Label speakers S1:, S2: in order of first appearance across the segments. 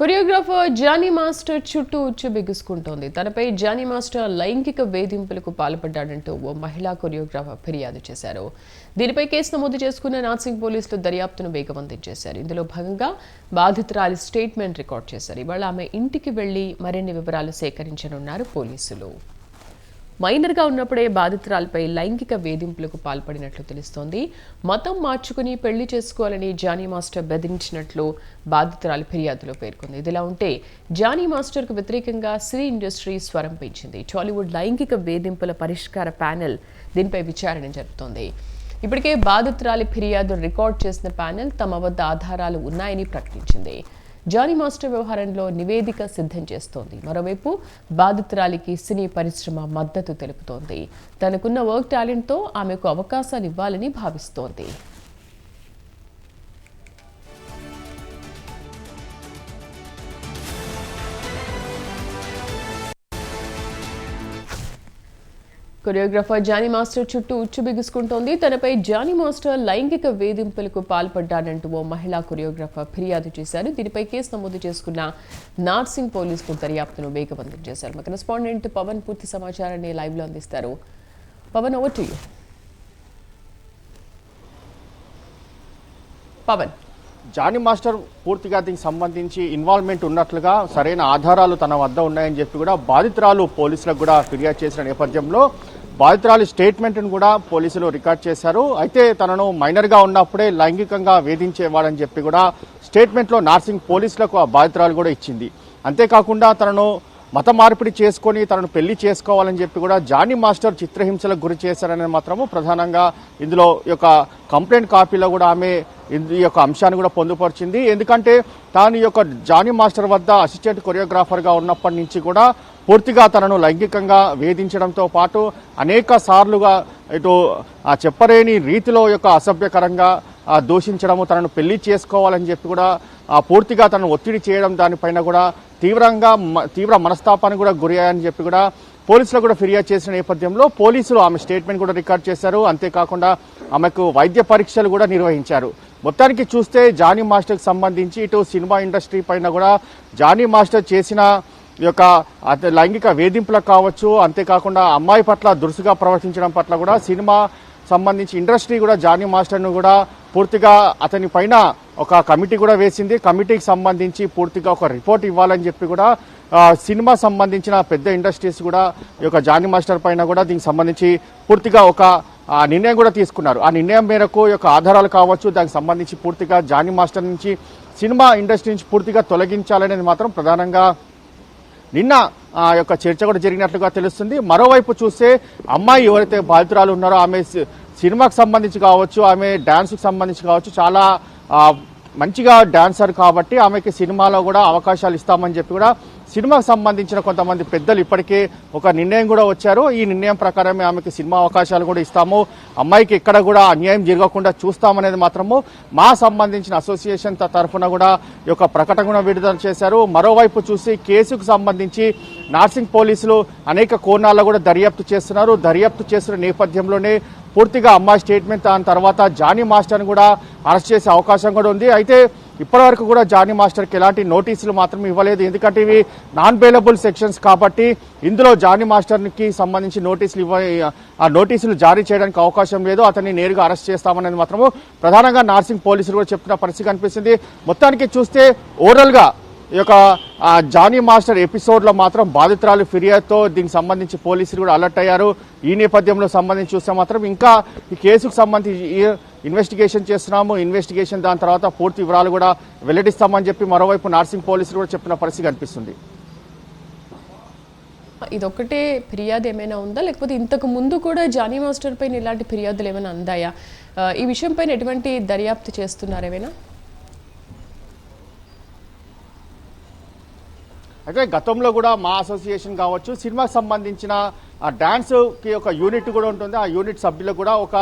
S1: Choreographer Johnny master చుట్టూ ఉచ్చు బిగుసుకుంటోంది. తనపై జానీ మాస్టర్ లైంగిక వేధింపులకు పాల్పడ్డాడంటూ ఓ మహిళా కొరియోగ్రాఫర్ ఫిర్యాదు చేశారు. దీనిపై కేసు నమోదు చేసుకున్న నార్సింగ్ పోలీసులు దర్యాప్తును వేగవంతం చేశారు ఇందులో భాగంగా బాధితురాలి స్టేట్మెంట్ రికార్డ్ చేశారు. ఇవాళ ఆమె ఇంటికి వెళ్ళి మరిన్ని వివరాలు సేకరించనున్నారు పోలీసులు. మైనర్గా ఉన్నప్పుడే బాధితురాలపై లైంగిక వేధింపులకు పాల్పడినట్లు తెలుస్తోంది. మతం మార్చుకుని పెళ్ళి చేసుకోవాలని జానీ మాస్టర్ బెదిరించినట్లు బాధితురాలి ఫిర్యాదులో పేర్కొంది. ఇదిలా ఉంటే జానీ మాస్టర్కు వ్యతిరేకంగా సినీ ఇండస్ట్రీ స్వరం పెంచింది. టాలీవుడ్ లైంగిక వేధింపుల పరిష్కార ప్యానెల్ దీనిపై విచారణ జరుపుతోంది. ఇప్పటికే బాధితురాలి ఫిర్యాదు రికార్డ్ చేసిన ప్యానెల్ తమ వద్ద ఆధారాలు ఉన్నాయని ప్రకటించింది. జానీ మాస్టర్ వ్యవహారంలో నివేదిక సిద్ధం చేస్తోంది. మరోవైపు బాధితురాలికి సినీ పరిశ్రమ మద్దతు తెలుపుతోంది. తనకున్న వర్క్ టాలెంట్తో ఆమెకు అవకాశాలు ఇవ్వాలని భావిస్తోంది. కొరియోగ్రాఫర్ జానీ మాస్టర్ చుట్టూ ఉచ్చు బిగుసుకుంటోంది తనపై జానీ మాస్టర్ లైంగిక వేధింపులకు పాల్పడ్డాడంటూ ఓ మహిళా కొరియోగ్రాఫర్ ఫిర్యాదు చేశారు. దీనిపై కేసు నమోదు చేసుకున్న నార్సింగ్ పోలీసులు దర్యాప్తును వేగవంతం చేశారు. మా కరెస్పాండెంట్ పవన్ పూర్తి సమాచారాన్ని లైవ్లో అందిస్తారు. Pawan over to you Pawan.
S2: Jani master పూర్తిగా దీనికి సంబంధించి ఇన్వాల్వ్మెంట్ ఉన్నట్లుగా సరైన ఆధారాలు తన వద్ద ఉన్నాయని చెప్పి కూడా బాధితురాలు పోలీసులకు కూడా ఫిర్యాదు చేసిన నేపథ్యంలో బాధితురాలి స్టేట్మెంట్ను కూడా పోలీసులు రికార్డ్ చేశారు. అయితే తనను మైనర్గా ఉన్నప్పుడే లైంగికంగా వేధించేవాడని చెప్పి కూడా స్టేట్మెంట్లో నార్సింగ్ పోలీసులకు ఆ బాధితురాలు కూడా ఇచ్చింది. అంతేకాకుండా తనను మత మార్పిడి చేసుకొని తనను పెళ్ళి చేసుకోవాలని చెప్పి కూడా జానీ మాస్టర్ చిత్రహింసలకు గురి చేశారని మాత్రము ప్రధానంగా ఇందులో యొక్క కంప్లైంట్ కాపీలో కూడా ఆమె ఈ యొక్క అంశాన్ని కూడా పొందుపరిచింది. ఎందుకంటే తాను యొక్క జానీ మాస్టర్ వద్ద అసిస్టెంట్ కొరియోగ్రాఫర్గా ఉన్నప్పటి నుంచి కూడా పూర్తిగా తనను లైంగికంగా వేధించడంతో పాటు అనేక సార్లుగా ఇటు చెప్పలేని రీతిలో యొక్క అసభ్యకరంగా దూషించడము తనను పెళ్ళి చేసుకోవాలని చెప్పి కూడా పూర్తిగా తనను ఒత్తిడి చేయడం దానిపైన కూడా తీవ్రంగా తీవ్ర మనస్తాపానికి కూడా గురయ్యాయని చెప్పి కూడా పోలీసులు కూడా ఫిర్యాదు చేసిన నేపథ్యంలో పోలీసులు ఆమె స్టేట్మెంట్ కూడా రికార్డ్ చేశారు. అంతేకాకుండా ఆమెకు వైద్య పరీక్షలు కూడా నిర్వహించారు. మొత్తానికి చూస్తే జానీ మాస్టర్కి సంబంధించి ఇటు సినిమా ఇండస్ట్రీ పైన కూడా జానీ మాస్టర్ చేసిన ఈ యొక్క లైంగిక వేధింపులకు కావచ్చు అంతేకాకుండా అమ్మాయి పట్ల దురుసుగా ప్రవర్తించడం పట్ల కూడా సినిమా సంబంధించి ఇండస్ట్రీ కూడా జానీ మాస్టర్ను కూడా పూర్తిగా అతని పైన ఒక కమిటీ కూడా వేసింది. కమిటీకి సంబంధించి పూర్తిగా ఒక రిపోర్ట్ ఇవ్వాలని చెప్పి కూడా సినిమా సంబంధించిన పెద్ద ఇండస్ట్రీస్ కూడా ఈ యొక్క జానీ మాస్టర్ పైన కూడా దీనికి సంబంధించి పూర్తిగా ఒక నిర్ణయం కూడా తీసుకున్నారు. ఆ నిర్ణయం మేరకు యొక్క ఆధారాలు కావచ్చు దానికి సంబంధించి పూర్తిగా జానీ మాస్టర్ నుంచి సినిమా ఇండస్ట్రీ నుంచి పూర్తిగా తొలగించాలనేది మాత్రం ప్రధానంగా నిన్న ఆ యొక్క చర్చ కూడా జరిగినట్లుగా తెలుస్తుంది. మరోవైపు చూస్తే అమ్మాయి ఎవరైతే బాధితురాలు ఉన్నారో ఆమె సినిమాకు సంబంధించి కావచ్చు ఆమె డ్యాన్స్కి సంబంధించి కావచ్చు చాలా మంచిగా డాన్సర్ కాబట్టి ఆమెకి సినిమాలో కూడా అవకాశాలు ఇస్తామని చెప్పి కూడా సినిమాకు సంబంధించిన కొంతమంది పెద్దలు ఇప్పటికే ఒక నిర్ణయం కూడా వచ్చారు. ఈ నిర్ణయం ప్రకారమే ఆమెకి సినిమా అవకాశాలు కూడా ఇస్తాము. అమ్మాయికి ఎక్కడ కూడా అన్యాయం జరగకుండా చూస్తామనేది మాత్రము మా సంబంధించిన అసోసియేషన్ తరఫున కూడా ఈ యొక్క ప్రకటన కూడా విడుదల చేశారు. మరోవైపు చూసి కేసుకు సంబంధించి నార్సింగ్ పోలీసులు అనేక కోణాల్లో కూడా దర్యాప్తు చేస్తున్నారు. దర్యాప్తు చేస్తున్న నేపథ్యంలోనే పూర్తిగా అమ్మాయి స్టేట్మెంట్ దాని తర్వాత జానీ మాస్టర్ని కూడా అరెస్ట్ చేసే అవకాశం కూడా ఉంది. అయితే ఇప్పటివరకు కూడా జానీ మాస్టర్కి ఎలాంటి నోటీసులు మాత్రం ఇవ్వలేదు. ఎందుకంటే ఇవి నాన్ బెయిలబుల్ సెక్షన్స్ కాబట్టి ఇందులో జానీ మాస్టర్కి సంబంధించి నోటీసులు ఇవ్వ ఆ నోటీసులు జారీ చేయడానికి అవకాశం లేదు. అతన్ని నేరుగా అరెస్ట్ చేస్తామనేది మాత్రము ప్రధానంగా నార్సింగ్ పోలీసులు కూడా చెప్తున్న పరిస్థితి కనిపిస్తుంది. మొత్తానికి చూస్తే ఓవరాల్గా ఈ యొక్క జానీ మాస్టర్ ఎపిసోడ్లో మాత్రం బాధితురాలు ఫిర్యాదుతో దీనికి సంబంధించి పోలీసులు కూడా అలర్ట్ అయ్యారు. ఈ నేపథ్యంలో సంబంధించి చూస్తే మాత్రం ఇంకా ఈ కేసుకు సంబంధించి ఇన్వెస్టిగేషన్ చేస్తున్నాము. ఇన్వెస్టిగేషన్ దాని తర్వాత పూర్తి వివరాలు కూడా వెల్లడిస్తామని చెప్పి మరోవైపు నార్సింగ్ పోలీసులు కూడా చెప్పిన పరిస్థితి కనిపిస్తుంది.
S1: ఇదొక్కటే ఫిర్యాదు ఏమైనా ఉందా? లేకపోతే ఇంతకు ముందు కూడా జానీ మాస్టర్ పైన ఇలాంటి ఫిర్యాదులు ఏమైనా అందాయా? ఈ విషయం పైన ఎటువంటి దర్యాప్తు చేస్తున్నారు
S2: అయితే గతంలో కూడా మా అసోసియేషన్ కావచ్చు సినిమాకి సంబంధించిన ఆ డాన్స్కి ఒక యూనిట్ కూడా ఉంటుంది. ఆ యూనిట్ సభ్యులకు కూడా ఒక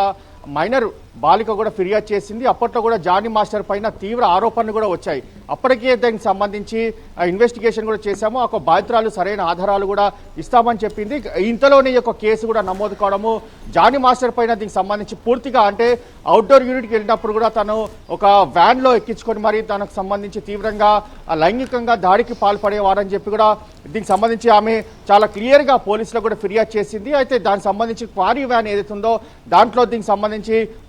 S2: మైనర్ బాలిక కూడా ఫిర్యాదు చేసింది. అప్పట్లో కూడా జానీ మాస్టర్ పైన తీవ్ర ఆరోపణలు కూడా వచ్చాయి. అప్పటికే దానికి సంబంధించి ఇన్వెస్టిగేషన్ కూడా చేశాము. ఒక బాధితురాలు సరైన ఆధారాలు కూడా ఇస్తామని చెప్పింది. ఇంతలోనే ఈ యొక్క కేసు కూడా నమోదు కావడము జానీ మాస్టర్ పైన దీనికి సంబంధించి పూర్తిగా అంటే అవుట్డోర్ యూనిట్కి వెళ్ళినప్పుడు కూడా తను ఒక వ్యాన్లో ఎక్కించుకొని మరి తనకు సంబంధించి తీవ్రంగా లైంగికంగా దాడికి పాల్పడేవారని చెప్పి కూడా దీనికి సంబంధించి ఆమె చాలా క్లియర్గా పోలీసులకు కూడా ఫిర్యాదు చేసింది. అయితే దానికి సంబంధించి క్వారీ వ్యాన్ ఏదైతుందో ఉందో దాంట్లో దీనికి సంబంధించి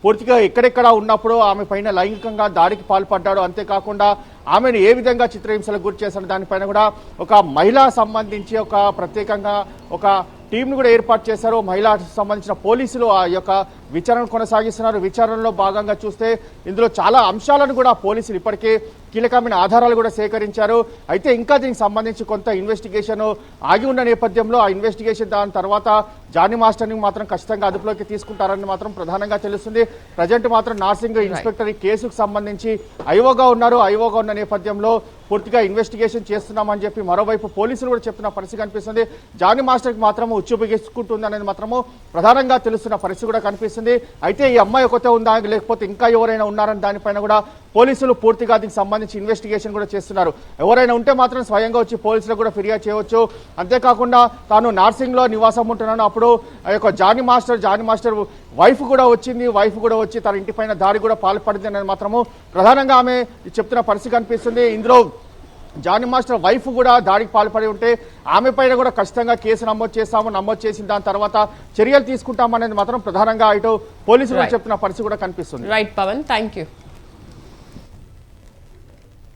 S2: పూర్తిగా ఎక్కడెక్కడ ఉన్నప్పుడు ఆమె పైన లైంగికంగా దాడికి పాల్పడ్డాడు. అంతేకాకుండా ఆమెను ఏ విధంగా చిత్రహింసలకు గురి చేశాడు దానిపైన కూడా ఒక మహిళా సంబంధించి ఒక ప్రత్యేకంగా ఒక టీంను కూడా ఏర్పాటు చేశారు. మహిళా సంబంధించిన పోలీసులు ఆ యొక్క విచారణ కొనసాగిస్తున్నారు. విచారణలో భాగంగా చూస్తే ఇందులో చాలా అంశాలను కూడా పోలీసులు ఇప్పటికే కీలకమైన ఆధారాలు కూడా సేకరించారు. అయితే ఇంకా దీనికి సంబంధించి కొంత ఇన్వెస్టిగేషన్ ఆగి ఉన్న నేపథ్యంలో ఆ ఇన్వెస్టిగేషన్ దాని తర్వాత జానీ మాస్టర్ని మాత్రం ఖచ్చితంగా అదుపులోకి తీసుకుంటారని మాత్రం ప్రధానంగా తెలుస్తుంది. ప్రజెంట్ మాత్రం నార్సింగ్ ఇన్స్పెక్టర్ ఈ కేసుకు సంబంధించి ఐఓగా ఉన్నారు. ఐఓగా ఉన్న నేపథ్యంలో పూర్తిగా ఇన్వెస్టిగేషన్ చేస్తున్నామని చెప్పి మరోవైపు పోలీసులు కూడా చెప్తున్న పరిస్థితి కనిపిస్తుంది. జానీ మాస్టర్కి మాత్రం ఉచ్చు బిగించుకుంటుంది అనేది మాత్రము ప్రధానంగా తెలుస్తున్న పరిస్థితి కూడా కనిపిస్తుంది. అయితే ఈ అమ్మాయి ఒకతే ఉందా? లేకపోతే ఇంకా ఎవరైనా ఉన్నారని దానిపైన కూడా పోలీసులు పూర్తిగా దీనికి సంబంధించి ఇన్వెస్టిగేషన్ కూడా చేస్తున్నారు. ఎవరైనా ఉంటే మాత్రం స్వయంగా వచ్చి పోలీసులకు కూడా ఫిర్యాదు చేయవచ్చు. అంతేకాకుండా తాను నార్సింగ్లో నివాసం ఉంటున్నాను. అప్పుడు ఆ యొక్క Jani master Jani master wife కూడా వచ్చింది. వైఫ్ కూడా వచ్చి తన ఇంటిపైన దాడి కూడా పాల్పడింది అనేది మాత్రము ప్రధానంగా ఆమె చెప్తున్న పరిస్థితి కనిపిస్తుంది. ఇందులో జానీ మాస్టర్ వైఫ్ కూడా దాడికి పాల్పడి ఉంటే ఆమె పైన కూడా ఖచ్చితంగా కేసు నమోదు చేస్తాము నమోదు చేసిన దాని తర్వాత చర్యలు తీసుకుంటామనేది మాత్రం ప్రధానంగా ఇటు పోలీసులు. చెప్తున్న పరిస్థితి కూడా కనిపిస్తుంది.
S1: Right Pawan thank you